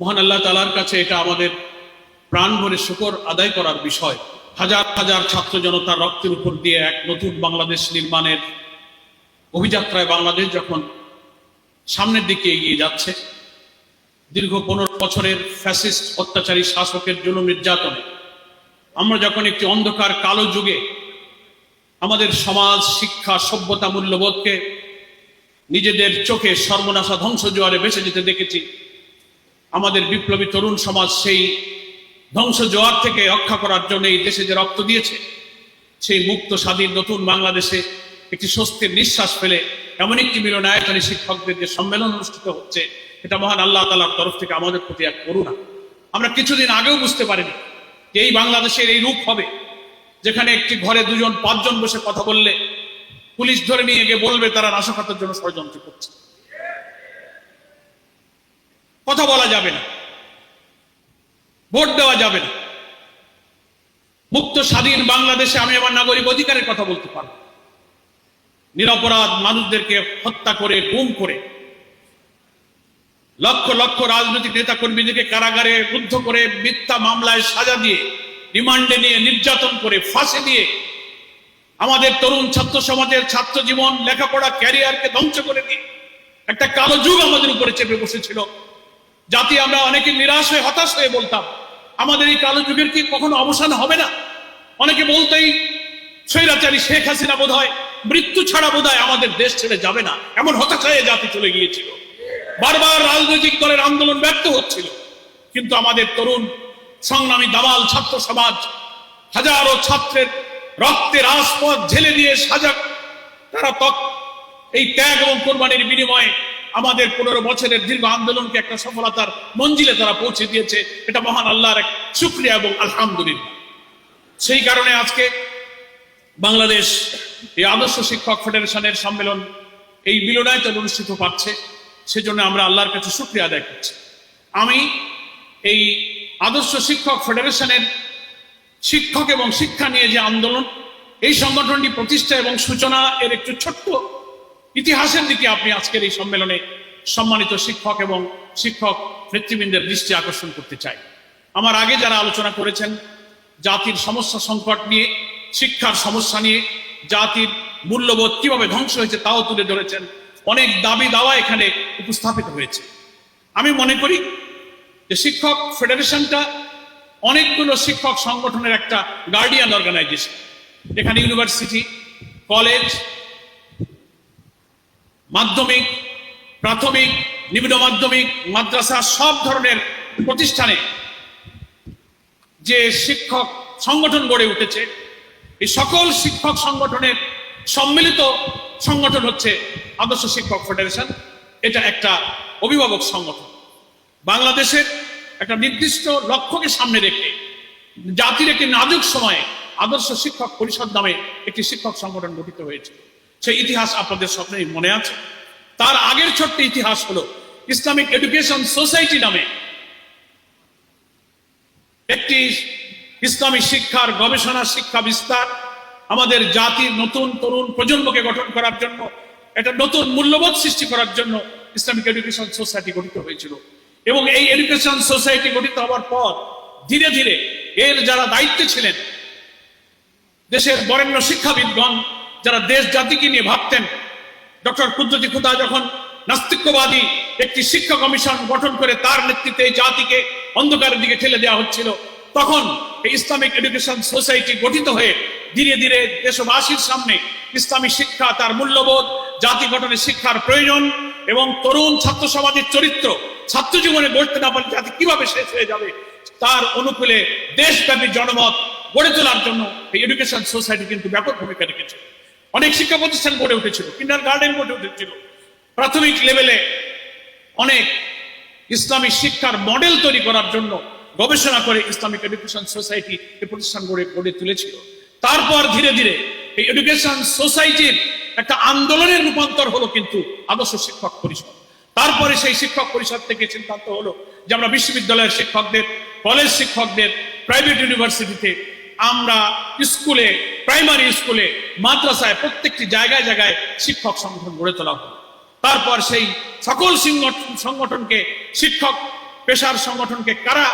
মহান আল্লাহ তালার কাছে এটা আমাদের প্রাণ ভরে শুকর আদায় করার বিষয়। হাজার হাজার ছাত্র জনতার রক্তের উপর দিয়ে এক নতুন বাংলাদেশ নির্মাণের অভিযাত্রায় বাংলাদেশ যখন সামনের দিকে এগিয়ে যাচ্ছে, দীর্ঘ পনেরো বছরের ফ্যাসিস্ট অত্যাচারী শাসকের জন্য নির্যাতনে, আমরা যখন একটি অন্ধকার কালো যুগে আমাদের সমাজ, শিক্ষা, সভ্যতা মূল্যবোধকে নিজেদের চোখে সর্বনাশা ধ্বংস জোয়ারে বেঁচে যেতে দেখেছি আমাদের বিপ্লবী তরুণ সমাজ সেই ধ্বংস জোয়ার থেকে রক্ষা করার জন্য এই দেশে যে রক্ত দিয়েছে, সেই মুক্ত, স্বাধীন, নতুন বাংলাদেশে একটি স্বস্তির নিঃশ্বাস ফেলে এমন একটি মিলনায়তনে শিক্ষকদের যে সম্মেলন অনুষ্ঠিত হচ্ছে, এটা মহান আল্লাহ তালার তরফ থেকে আমাদের প্রতি এক করুণা। আমরা কিছুদিন আগেও বুঝতে পারিনি যে এই বাংলাদেশের এই রূপ হবে, যেখানে একটি ঘরে দুজন, পাঁচজন বসে কথা বললে পুলিশ ধরে নিয়ে গিয়ে বলবে তারা নাশকতার জন্য ষড়যন্ত্র করছে। কথা বলা যাবে না। ভোট দেওয়া যাবে না। মুক্ত, স্বাধীন বাংলাদেশে আমি আমার নাগরিক অধিকারের কথা বলতে পারব। নিরপরাধ মানুষদেরকে হত্যা করে, গুম করে, লক্ষ লক্ষ রাজনৈতিক নেতা কর্মীদেরকে কারাগারে রুদ্ধ করে মিথ্যা মামলায় সাজা দিয়ে, রিমান্ডে নিয়ে, নির্যাতন করে, ফাঁসি দিয়ে আমাদের তরুণ ছাত্র সমাজের ছাত্র জীবন, লেখাপড়া, ক্যারিয়ারকে ধ্বংস করে দিয়ে একটা কালো যুগ আমাদের উপরে চেপে বসেছিল। জাতি আমরা অনেকে নিরাশ হয়ে হতাশ হয়ে বলতাম, আমাদের এই কালো যুগের কি কখনো অবসান হবে না? অনেকে বলতেই স্বৈরাচারী শেখ হাসিনা বোধ হয় মৃত্যু ছাড়া বোধ আমাদের দেশ ছেড়ে যাবে না। এমন হতাশায় জাতি চলে গিয়েছিল। বারবার রাজনৈতিক দলের আন্দোলন ব্যর্থ হচ্ছিল। কিন্তু আমাদের তরুণ, সংগ্রামী দামাল ছাত্র সমাজ, হাজারো ছাত্রের রক্তের আস্পদ ঝেলে দিয়ে সাজা তারা তক এই ত্যাগ এবং কোরবানির বিনিময়ে আমাদের পনেরো বছরের দীর্ঘ আন্দোলনকে একটা সফলতার মঞ্জিলে তারা পৌঁছে দিয়েছে। এটা মহান আল্লাহর এক শুক্রিয়া এবং আলহামদুলিল্লাহ। সেই কারণে আজকে বাংলাদেশ, এই আদর্শ শিক্ষক ফেডারেশনের সম্মেলন এই মিলনায়তন অনুষ্ঠিত পাচ্ছে সেজন্য আমরা আল্লাহর কাছে শুক্রিয়া আদায় করছি। আমি এই আদর্শ শিক্ষক ফেডারেশনের শিক্ষক এবং শিক্ষা নিয়ে যে আন্দোলন, এই সংগঠনটি প্রতিষ্ঠা এবং সূচনা এর একটু ছোট্ট ইতিহাসের দিকে আপনি আজকের এই সম্মেলনে সম্মানিত শিক্ষক এবং শিক্ষক নেতৃবৃন্দের দৃষ্টি আকর্ষণ করতে চাই। আমার আগে যারা আলোচনা করেছেন, জাতির সমস্যা সংকট নিয়ে, শিক্ষার সমস্যা নিয়ে, জাতির মূল্যবোধ কীভাবে ধ্বংস হয়েছে তাও তুলে ধরেছেন, অনেক দাবি দাওয়া এখানে উপস্থাপিত হয়েছে। আমি মনে করি যে শিক্ষক ফেডারেশনটা অনেকগুলো শিক্ষক সংগঠনের একটা গার্ডিয়ান অর্গানাইজেশন। এখানে ইউনিভার্সিটি, কলেজ মাধ্যমিক, প্রাথমিক নিম্ন মাধ্যমিক, মাদ্রাসা সব ধরনের প্রতিষ্ঠানে যে শিক্ষক সংগঠন গড়ে উঠেছে, এই সকল শিক্ষক সংগঠনের সম্মিলিত সংগঠন হচ্ছে আদর্শ শিক্ষক ফেডারেশন। এটা একটা অভিভাবক সংগঠন। বাংলাদেশের একটা নির্দিষ্ট লক্ষ্যকে সামনে রেখে জাতির একটি নাজুক সময়ে আদর্শ শিক্ষক পরিষদ নামে একটি শিক্ষক সংগঠন গঠিত হয়েছে। সেই ইতিহাস আপনাদের স্বপ্নেই মনে আছে। তার আগের ছোট্ট ইতিহাস হলো ইসলামিক এডুকেশন সোসাইটি নামে একটি ইসলামী শিক্ষার গবেষণা শিক্ষা বিস্তার আমাদের জাতির নতুন তরুণ প্রজন্মকে গঠন করার জন্য, একটা নতুন মূল্যবোধ সৃষ্টি করার জন্য ইসলামিক এডুকেশন সোসাইটি গঠিত হয়েছিল। এবং এই এডুকেশন সোসাইটি গঠিত হওয়ার পর ধীরে ধীরে এর যারা দায়িত্বে ছিলেন, দেশের বরেণ্য শিক্ষাবিদগণ যারা দেশ জাতিকে নিয়ে ভাবতেন, ডক্টর কুদ্দুতি খুদা যখন নাস্তিক্যবাদী একটি শিক্ষা কমিশন গঠন করে তার নেতৃত্বে এই জাতিকে অন্ধকারের দিকে ঠেলে দেওয়া হচ্ছিল, তখন এই ইসলামিক এডুকেশন সোসাইটি গঠিত হয়ে ধীরে ধীরে দেশবাসীর সামনে ইসলামী শিক্ষা তার মূল্যবোধ, জাতি গঠনের শিক্ষার প্রয়োজন এবং তরুণ ছাত্র সমাজের চরিত্র ছাত্র জীবনে গড়তে না পারলে জাতি কীভাবে শেষ হয়ে যাবে, তার অনুকূলে দেশব্যাপী জনমত গড়ে তোলার জন্য এই এডুকেশন সোসাইটি কিন্তু ব্যাপক ভূমিকা রেখেছে। অনেক শিক্ষা প্রতিষ্ঠান গড়ে উঠেছিল, কিন্ডার গার্ডেন গড়ে উঠেছিল। প্রাথমিক লেভেলে অনেক ইসলামী শিক্ষার মডেল তৈরি করার জন্য গবেষণা করে ইসলামিক এডুকেশন সোসাইটি এই প্রতিষ্ঠান গড়ে গড়ে তুলেছিল। তারপর ধীরে ধীরে এই এডুকেশন সোসাইটির একটা আন্দোলনের রূপান্তর হলো কিন্তু আদর্শ শিক্ষক পরিষদ। তারপরে সেই শিক্ষক পরিষদ থেকে সিদ্ধান্ত হলো যে আমরা বিশ্ববিদ্যালয়ের শিক্ষকদের, কলেজ শিক্ষকদের, প্রাইভেট ইউনিভার্সিটিতে আমরা স্কুলে প্রাইমারি স্কুলে, মাদ্রাসায়, প্রত্যেকটি জায়গায় জায়গায় শিক্ষক সংগঠন গড়ে তোলা হলো তারপর সেই সকল সংগঠন সংগঠনকে, শিক্ষক পেশার সংগঠনকে কারা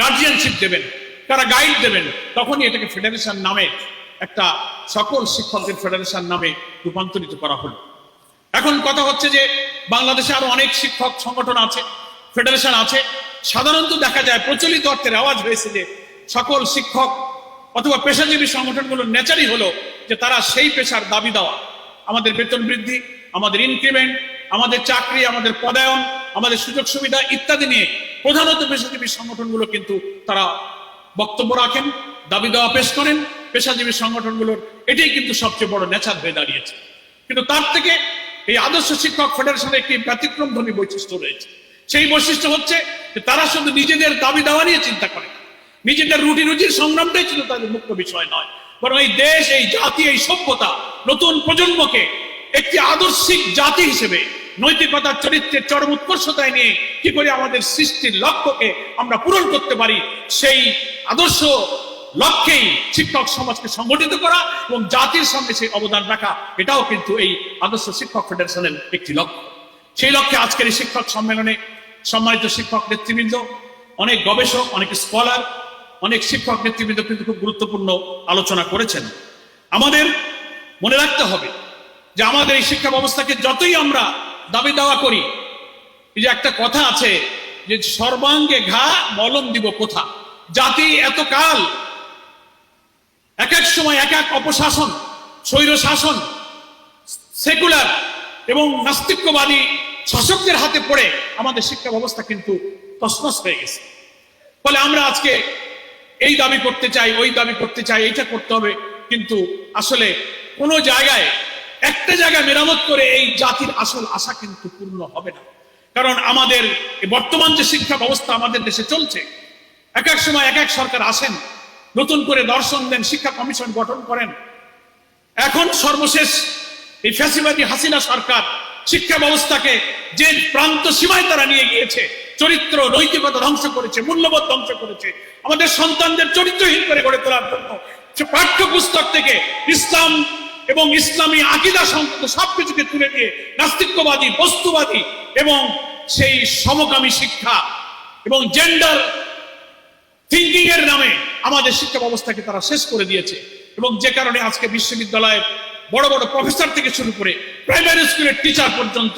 গার্জিয়ানশিপ দেবেন, কারা গাইড দেবেন, তখনই এটাকে ফেডারেশন নামে একটা সকল শিক্ষকদের ফেডারেশন নামে রূপান্তরিত করা হলো। এখন কথা হচ্ছে যে, বাংলাদেশে আরও অনেক শিক্ষক সংগঠন আছে ফেডারেশন আছে। সাধারণত দেখা যায় প্রচলিত অর্থের আওয়াজ হয়েছে যে, সকল শিক্ষক অথবা পেশাজীবী সংগঠনগুলোর নেচারই হলো যে তারা সেই পেশার দাবি দেওয়া। আমাদের বেতন বৃদ্ধি, আমাদের ইনক্রিমেন্ট আমাদের চাকরি, আমাদের পদায়ন, আমাদের সুযোগ সুবিধা ইত্যাদি নিয়ে প্রধানত পেশাজীবী সংগঠনগুলো কিন্তু তারা বক্তব্য রাখেন, দাবি দেওয়া পেশ করেন। পেশাজীবী সংগঠনগুলোর এটাই কিন্তু সবচেয়ে বড় নেচার হয়ে দাঁড়িয়েছে। কিন্তু তার থেকে এই আদর্শ শিক্ষক ফেডারেশনের একটি ব্যতিক্রম ব্যতিক্রমধর্মী বৈশিষ্ট্য রয়েছে। সেই বৈশিষ্ট্য হচ্ছে যে তারা শুধু নিজেদের দাবি দেওয়া নিয়ে চিন্তা করে। নিজেদের রুটি রুজির সংগ্রামটাই ছিল তাদের মুখ্য বিষয় নয়। বরং এই দেশ, এই জাতি, এই সভ্যতা নতুন প্রজন্মকে একটি আদর্শিক জাতি হিসেবে, নৈতিকতার চরিত্রের চরম উৎকর্ষতায় নিয়ে কি করে আমাদের সৃষ্টির লক্ষ্যকে আমরা পূরণ করতে পারি, সেই আদর্শ লক্ষ্যেই শিক্ষক সমাজকে সংগঠিত করা এবং জাতির সামনে সেই অবদান রাখা, এটাও কিন্তু এই আদর্শ শিক্ষক ফেডারেশনের একটি লক্ষ্য। সেই লক্ষ্যে আজকের এই শিক্ষক সম্মেলনে সম্মানিত শিক্ষক নেতৃবৃন্দ, অনেক গবেষক, অনেক স্কলার অনেক শিক্ষক নেতৃবৃন্দ কিন্তু খুব গুরুত্বপূর্ণ আলোচনা করেছেন। আমাদের মনে রাখতে হবে যে আমাদের এই শিক্ষা ব্যবস্থাকে যতই আমরা দাবি দাওয়া করি যে একটা কথা আছে যে সর্বাঙ্গে ঘা মলম দিব কোথা? জাতি এত কাল এক এক সময় এক এক অপশাসন স্বৈর শাসন সেকুলার এবং নাস্তিক্যবাদী শাসকদের হাতে পড়ে আমাদের শিক্ষা ব্যবস্থা কিন্তু তসমস হয়ে গেছে। ফলে আমরা আজকে এই দাবি করতে চাই, ওই দাবি করতে চাই, এইটা করতে হবে। কিন্তু আসলে কোনো জায়গায়, একটা জায়গায় মেরামত করে এই জাতির আসল আশা কিন্তু পূর্ণ হবে না। কারণ আমাদের বর্তমান যে শিক্ষা ব্যবস্থা আমাদের দেশে চলছে, এক এক সময় এক এক সরকার আসেন, নতুন করে দর্শন দেন, শিক্ষা কমিশন গঠন করেন। এখন সর্বশেষ এই ফ্যাসিবাদী হাসিনা সরকার শিক্ষা ব্যবস্থাকে যে প্রান্ত সীমায় তারা নিয়ে গিয়েছে চরিত্র নৈতিকতা ধ্বংস করেছে, মূল্যবোধ ধ্বংস করেছে। আমাদের সন্তানদের চরিত্রহীন করে গড়ে তোলার জন্য পাঠ্যপুস্তক থেকে ইসলাম এবং ইসলামী আকিদা সংক্রান্ত সবকিছুকে তুলে দিয়ে নাস্তিক্যবাদী বস্তুবাদী এবং সেই সমকামী শিক্ষা এবং জেন্ডার থিঙ্কিং এর নামে আমাদের শিক্ষা ব্যবস্থাকে তারা শেষ করে দিয়েছে এবং যে কারণে আজকে বিশ্ববিদ্যালয়ের বড় বড় প্রফেসর থেকে শুরু করে প্রাইমারি স্কুলের টিচার পর্যন্ত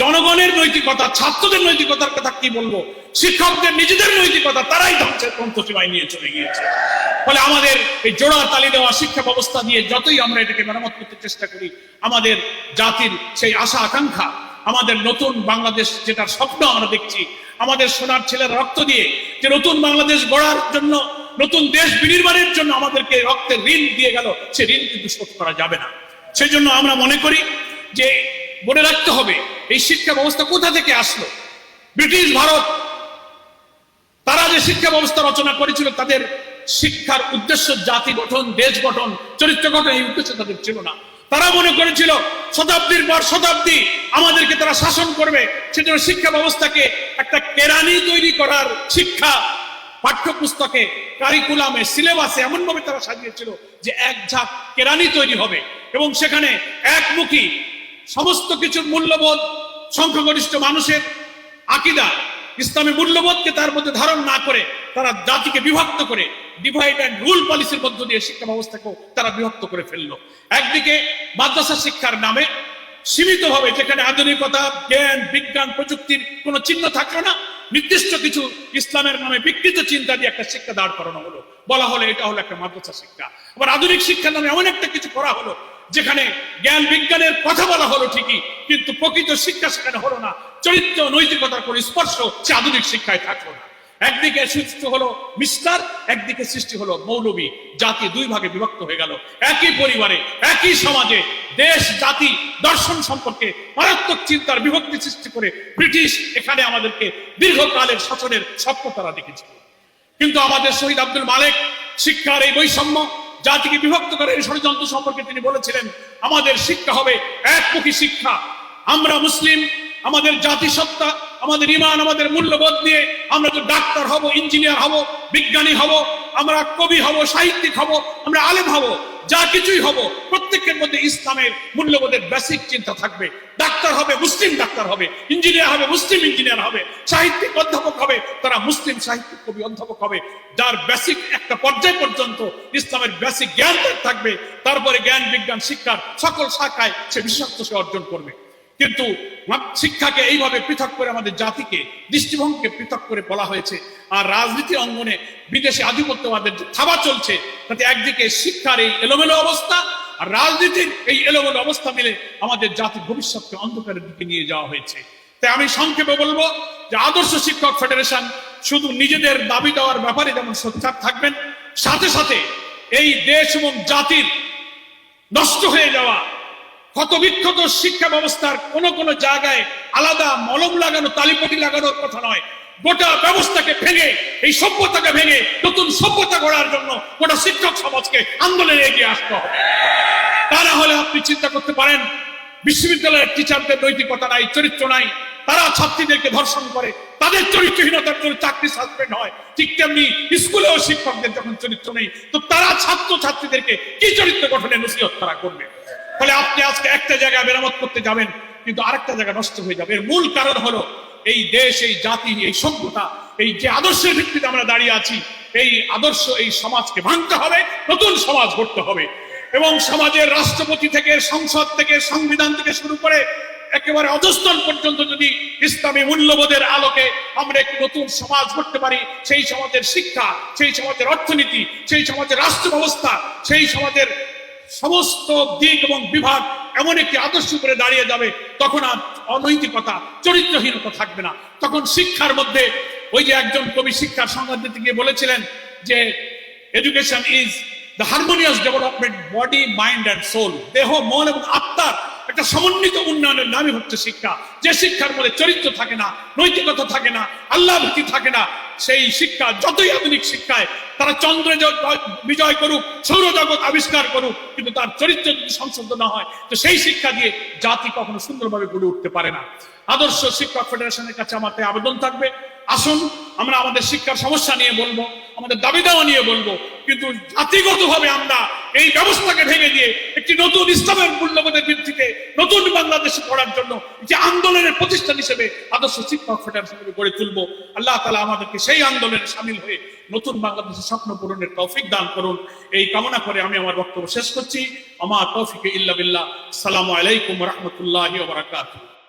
জনগণের নৈতিকতা, ছাত্রদের নৈতিকতার কথা কি বলব? শিক্ষকদের, নিজেদের নৈতিকতা, তারাই ধ্বংসের পন্থসীমায় নিয়ে চলে গিয়েছে। ফলে আমাদের এই জোড়া তালি দেওয়া শিক্ষা ব্যবস্থা দিয়ে যতই আমরা এটাকে মেরামত করতে চেষ্টা করি, আমাদের জাতির সেই আশা, আকাঙ্ক্ষা, আমাদের নতুন বাংলাদেশ যেটার স্বপ্ন আমরা দেখছি, আমাদের সোনার ছেলের রক্ত দিয়ে যে নতুন বাংলাদেশ গড়ার জন্য, নতুন দেশ বিনির্মাণের জন্য আমাদেরকে রক্তের ঋণ দিয়ে গেল, সে ঋণ কিন্তু শোধ করা যাবে না। সেই জন্য আমরা মনে করি যে, মনে রাখতে হবে এই শিক্ষা ব্যবস্থা কোথা থেকে আসলো? ব্রিটিশ ভারত, তারা যে শিক্ষা ব্যবস্থা রচনা করেছিল, তাদের শিক্ষার উদ্দেশ্য জাতি গঠন, দেশ গঠন, চরিত্র গঠন, এই উদ্দেশ্য তাদের ছিল না। তারা মনে করেছিল, শতাব্দীর পর শতাব্দী আমাদেরকে তারা শাসন করবে, সেজন্য শিক্ষা ব্যবস্থাকে একটা কেরানি তৈরি করার শিক্ষা পাঠ্যপুস্তকে কারিকুলামে সিলেবাসে এমন ভাবে তারা সাজিয়েছিল যে এক ঝাঁক কেরানি তৈরি হবে। এবং সেখানে একমুখী সমস্ত কিছুর মূল্যবোধ সংখ্যাগরিষ্ঠ মানুষের আকিদা, ইসলামী মূল্যবোধকে তার মধ্যে ধারণ না করে তারা জাতিকে বিভক্ত করে ডিভাইড অ্যান্ড রুল পলিসির মধ্য দিয়ে শিক্ষা ব্যবস্থাকেও তারা বিভক্ত করে ফেলল। একদিকে মাদ্রাসা শিক্ষার নামে সীমিতভাবে যেখানে আধুনিকতা, জ্ঞান, বিজ্ঞান প্রযুক্তির কোনো চিহ্ন থাকল না, নির্দিষ্ট কিছু ইসলামের নামে বিকৃত চিন্তা দিয়ে একটা শিক্ষা দাঁড় করানো হলো। বলা হলো এটা হলো একটা মাদ্রাসা শিক্ষা। আবার আধুনিক শিক্ষার নামে এমন একটা কিছু করা হলো যেখানে জ্ঞান বিজ্ঞানের কথা বলা হলো ঠিকই, কিন্তু প্রকৃত শিক্ষা সেখানে হলো না। চরিত্র নৈতিকতার কোন স্পর্শ সে আধুনিক শিক্ষায় থাকল না। একদিকে সৃষ্টি হলো মিস্টার, একদিকে সৃষ্টি হলো মৌলবী। জাতি দুই ভাগে বিভক্ত হয়ে গেল। একই পরিবারে, একই সমাজে দেশ, জাতি, দর্শন সম্পর্কে মারাত্মক চিন্তার বিভক্তি সৃষ্টি করে ব্রিটিশ এখানে আমাদেরকে দীর্ঘকালের শাসনের স্বপ্ন তারা দেখেছিল। কিন্তু আমাদের শহীদ আব্দুল মালেক শিক্ষার এই বৈষম্য জাতিকে বিভক্ত করে এই ষড়যন্ত্র সম্পর্কে তিনি বলেছিলেন, আমাদের শিক্ষা হবে একমুখী শিক্ষা। আমরা মুসলিম, আমাদের জাতিসত্তা, আমাদের ইমান, আমাদের মূল্যবোধ নিয়ে আমরা তো ডাক্তার হব, ইঞ্জিনিয়ার হব, বিজ্ঞানী হব, আমরা কবি হব, সাহিত্যিক হব, আমরা আলেম হব, যা কিছুই হব, প্রত্যেকের মধ্যে ইসলামের মূল্যবোধের বেসিক চিন্তা থাকবে। ডাক্তার হবে, মুসলিম ডাক্তার হবে, ইঞ্জিনিয়ার হবে, মুসলিম ইঞ্জিনিয়ার হবে, সাহিত্যিক অধ্যাপক হবে, তারা মুসলিম সাহিত্যিক কবি অধ্যাপক হবে। যার বেসিক একটা পর্যায় পর্যন্ত ইসলামের বেসিক জ্ঞান থাকবে, তারপরে জ্ঞান, বিজ্ঞান, শিক্ষার সকল শাখায় সে বিশেষত্ব সে অর্জন করবে। কিন্তু শিক্ষাকে এইভাবে পৃথক করে আমাদের জাতিকে, দৃষ্টিভঙ্গকে পৃথক করে বলা হয়েছে, আর রাজনীতি অঙ্গনে বিদেশে আধিপত্যবাদের যে থাবা চলছে, তাতে একদিকে শিক্ষার এই এলোমেলো অবস্থা আর রাজনীতির এই এলোমেলো অবস্থা মিলে আমাদের জাতির ভবিষ্যৎকে অন্ধকারের দিকে নিয়ে যাওয়া হয়েছে। তাই আমি সংক্ষেপে বলব যে আদর্শ শিক্ষক ফেডারেশন শুধু নিজেদের দাবি দেওয়ার ব্যাপারে যেমন সোচ্চার থাকবেন, সাথে সাথে এই দেশ এবং জাতির নষ্ট হয়ে যাওয়া, ক্ষতবিক্ষত শিক্ষা ব্যবস্থার কোন কোন জায়গায় আলাদা মলম লাগানো তালিপটি লাগানোর কথা নয়। গোটা ব্যবস্থাকে ভেঙে, এই সভ্যতাকে ভেঙে নতুন সভ্যতা গড়ার জন্য গোটা শিক্ষক সমাজকে আন্দোলনে এগিয়ে আসতে হবে। তা না হলে আপনি চিন্তা করতে পারেন, বিশ্ববিদ্যালয়ের টিচারদের নৈতিকতা নাই, চরিত্র নাই। তারা ছাত্রীদেরকে ধর্ষণ করে। তাদের চরিত্রহীনতার জন্য চাকরি সাসপেন্ড হয়। ঠিক তেমনি স্কুলেও শিক্ষকদের যখন চরিত্র নেই, তো তারা ছাত্র ছাত্রীদেরকে কি চরিত্র গঠনে নসিহত তারা করবে? ফলে আপনি আজকে একটা জায়গায় মেরামত করতে যাবেন, কিন্তু আরেকটা জায়গা নষ্ট হয়ে যাবে। এর মূল কারণ হলো এই দেশ, এই জাতি, এই সভ্যতা, এই যে আদর্শের ভিত্তিতে আমরা দাঁড়িয়ে আছি, এই আদর্শ, এই সমাজকে ভাঙতে হবে, নতুন সমাজ গড়তে হবে। এবং সমাজের রাষ্ট্রপতি থেকে, সংসদ থেকে, সংবিধান থেকে শুরু করে একেবারে অধস্তন পর্যন্ত যদি ইসলামী মূল্যবোধের আলোকে আমরা একটি নতুন সমাজ গড়তে পারি, সেই সমাজের শিক্ষা, সেই সমাজের অর্থনীতি, সেই সমাজের রাষ্ট্র ব্যবস্থা সেই সমাজের সমস্ত দিক এবং বিভাগ এমন একটি আদর্শ করে দাঁড়িয়ে যাবে, তখন আর অনৈতিকতা, চরিত্রহীনতা থাকবে না। তখন শিক্ষার মধ্যে ওই যে একজন কবি শিক্ষার সংজ্ঞা দিতে গিয়ে বলেছিলেন যে education is the harmonious development body mind and soul দেহ, মন এবং আত্মার একটা সমন্বিত উন্নয়নের নামই হচ্ছে শিক্ষা। যে শিক্ষার মধ্যে চরিত্র থাকে না, নৈতিকতা থাকে না আল্লাহ ভক্তি থাকে না, সেই শিক্ষা যতই আধুনিক শিক্ষায় তারা চন্দ্রে বিজয় করুক সৌরজগৎ আবিষ্কার করুক, কিন্তু তার চরিত্র যদি সংশোধন না হয়, তো সেই শিক্ষা দিয়ে জাতি কখনো সুন্দরভাবে গড়ে উঠতে পারে না। আদর্শ শিক্ষক ফেডারেশনের কাছে আমার আবেদন থাকবে। আসুন, আমরা আমাদের শিক্ষার সমস্যা নিয়ে বলব, আমাদের দাবি দাওয়া নিয়ে বলব কিন্তু জাতিগতভাবে আমরা এই ব্যবস্থাকে ভেঙে দিয়ে একটি নতুন ইসলামের মূল্যবোধের ভিত্তিতে নতুন বাংলাদেশে পড়ার জন্য যে আন্দোলনের প্রতিষ্ঠান হিসেবে আদর্শ শিক্ষক ফেডারেশন গড়ে তুলবো, আল্লাহ তালা আমাদেরকে সেই আন্দোলনে সামিল হয়ে নতুন বাংলাদেশের স্বপ্ন পূরণের তৌফিক দান করুন। এই কামনা করে আমি আমার বক্তব্য শেষ করছি। আমার তৌফিকে ইল্লা বিল্লাহ। সালামু আলাইকুম রহমতুল্লাহ বারাকাতুহ।